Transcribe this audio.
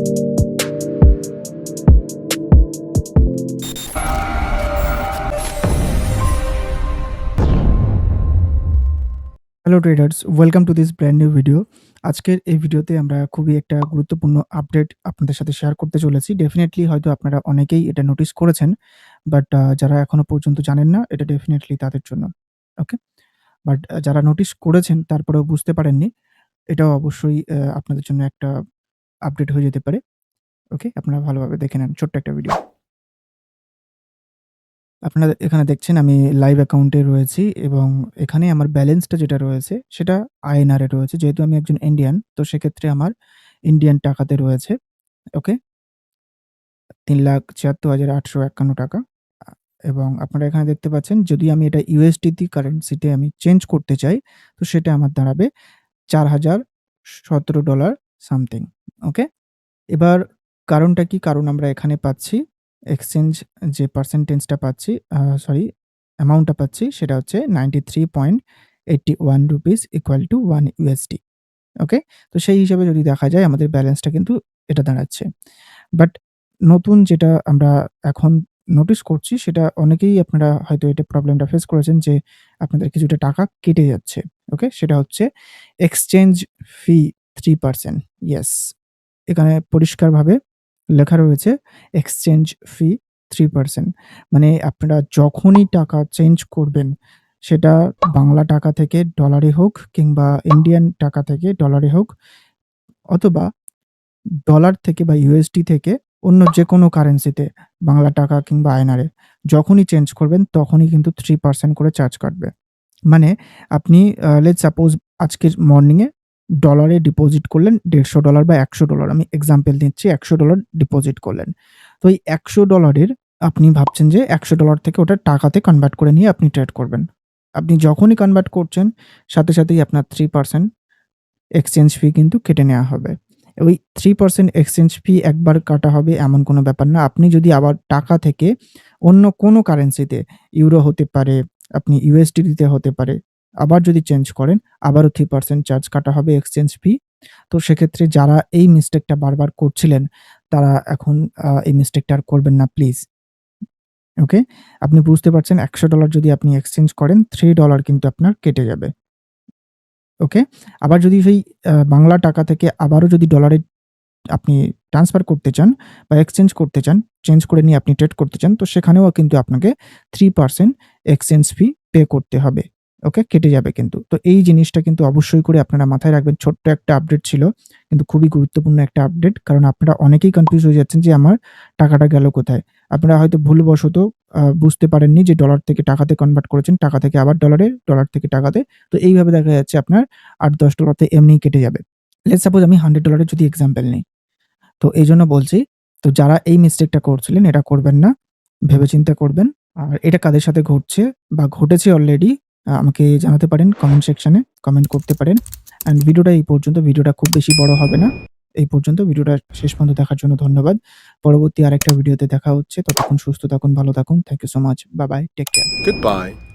Hello traders welcome to this brand new video আজকের এই ভিডিওতে আমরা খুবই একটা গুরুত্বপূর্ণ আপডেট আপনাদের সাথে শেয়ার করতে চলেছি। ডেফিনেটলি হয়তো আপনারা অনেকেই এটা নোটিস করেছেন বাট যারা এখনও পর্যন্ত জানেন না, এটা ডেফিনেটলি তাদের জন্য ওকে বাট যারা নোটিস করেছেন, তারপরেও বুঝতে পারেননি, এটাও অবশ্যই আপনাদের জন্য একটা আপডেট হয়ে যেতে পারে ওকে আপনারা ভালোভাবে দেখে নেন ছোট্ট একটা ভিডিও আপনারা এখানে দেখছেন আমি লাইভ অ্যাকাউন্টে রয়েছি এবং এখানে আমার ব্যালেন্সটা যেটা রয়েছে সেটা আইএনআর রয়েছে। যেহেতু আমি একজন ইন্ডিয়ান তো সেক্ষেত্রে আমার ইন্ডিয়ান টাকাতে রয়েছে। ওকে? ৳৩,৭৬,৮৫১ টাকা। এবং আপনারা এখানে দেখতে পাচ্ছেন যদি আমি এটা ইউএসডিটি কারেন্সিতে আমি চেঞ্জ করতে চাই তো সেটা আমার দাঁড়াবে $৪,০১৭ সামথিং। ওকে? এবার কারণটা কি? কারণ আমরা এখানে পাচ্ছি এক্সচেঞ্জ যে পার্সেন্টেজটা পাচ্ছি সরি অ্যামাউন্টটা পাচ্ছি, সেটা হচ্ছে $93.81 ইকুয়াল টু 1 USD ওকে? তো সেই হিসাবে যদি দেখা যায়, আমাদের ব্যালেন্সটা কিন্তু এটা দাঁড়াচ্ছে। বাট নতুন যেটা আমরা এখন নোটিস করছি, সেটা অনেকেই আপনারা হয়তো এটা প্রবলেমটা ফেস করেছেন যে আপনাদের কিছুটা টাকা কেটে যাচ্ছে। ওকে? সেটা হচ্ছে এক্সচেঞ্জ ফি 3% ইয়েস। এখানে পরিষ্কারভাবে লেখা রয়েছে এক্সচেঞ্জ ফি 3% মানে আপনারা যখনই টাকা চেঞ্জ করবেন, সেটা বাংলা টাকা থেকে ডলারে হোক কিংবা ইন্ডিয়ান টাকা থেকে ডলারে হোক, অথবা ডলার থেকে বা ইউএসডি থেকে অন্য যে কোনো কারেন্সিতে বাংলা টাকা কিংবা আয়নারে, যখনই চেঞ্জ করবেন তখনই কিন্তু 3% করে চার্জ কাটবে। মানে আপনি লেট সাপোজ আজকের মর্নিং এ ডলারে ডিপোজিট করলেন $150 বা $100 আমি এক্সাম্পল দিচ্ছি $100 ডিপোজিট করলেন। তো এই একশো ডলারের আপনি ভাবছেন যে $100 থেকে ওটা টাকাতে কনভার্ট করে নিয়ে আপনি ট্রেড করবেন। আপনি যখনই কনভার্ট করছেন সাথে সাথেই আপনার থ্রি পার্সেন্ট এক্সচেঞ্জ ফি কিন্তু কেটে নেওয়া হবে। ওই থ্রি পার্সেন্ট এক্সচেঞ্জ ফি একবার কাটা হবে এমন কোনো ব্যাপার না। আপনি যদি আবার টাকা থেকে অন্য কোনো কারেন্সিতে ইউরো হতে পারে, আপনি ইউএসডি দিতে হতে পারে, আবার যদি চেঞ্জ করেন আবারও থ্রি পার্সেন্ট চার্জ কাটা হবে এক্সচেঞ্জ ফি। তো সেক্ষেত্রে যারা এই মিস্টেকটা বারবার করছিলেন তারা এখন এই মিস্টেকটা আর করবেন না প্লিজ। ওকে? আপনি বুঝতে পারছেন $100 যদি আপনি এক্সচেঞ্জ করেন থ্রি ডলার কিন্তু আপনার কেটে যাবে। ওকে? আবার যদি সেই বাংলা টাকা থেকে আবারও যদি ডলারে আপনি ট্রান্সফার করতে চান বা এক্সচেঞ্জ করতে চান, চেঞ্জ করে নিয়ে আপনি ট্রেড করতে চান তো সেখানেও কিন্তু আপনাকে three percent exchange fee pay করতে হবে। ওকে? কেটে যাবে কিন্তু। তো এই জিনিসটা কিন্তু অবশ্যই করে আপনারা মাথায় রাখবেন। ছোট্ট একটা আপডেট ছিল কিন্তু খুবই গুরুত্বপূর্ণ একটা আপডেট। কারণ আপনারা অনেকেই কনফিউজ হয়ে যাচ্ছেন যে আমার টাকাটা গেল কোথায়? আপনারা হয়তো ভুলবশত বুঝতে পারেননি যে ডলার থেকে টাকাতে কনভার্ট করেছেন, টাকা থেকে আবার ডলারে, ডলার থেকে টাকাতে। তো এইভাবে দেখা যাচ্ছে আপনার $৮-10 তে এমনিই কেটে যাবে। লেটস সাপোজ আমি $100 এর যদি এক্সাম্পল নেই। তো এইজন্য বলছি তো যারা এই মিস্টেকটা করছিলেন এটা করবেন না। ভেবেচিন্তে করবেন। আর এটা কাদের সাথে ঘটছে বা ঘটেছে অলরেডি আমাকে জানাতে পারেন কমেন্ট সেকশানে কমেন্ট করতে পারেন। অ্যান্ড ভিডিওটা এই পর্যন্ত। ভিডিওটা খুব বেশি বড় হবে না। এই পর্যন্ত ভিডিওটা শেষ পর্যন্ত দেখার জন্য ধন্যবাদ। পরবর্তী আরেকটা ভিডিওতে দেখা হচ্ছে। ততক্ষণ সুস্থ থাকুন, ভালো থাকুন। Thank you so much. বাবাই বাই। Take care. Goodbye.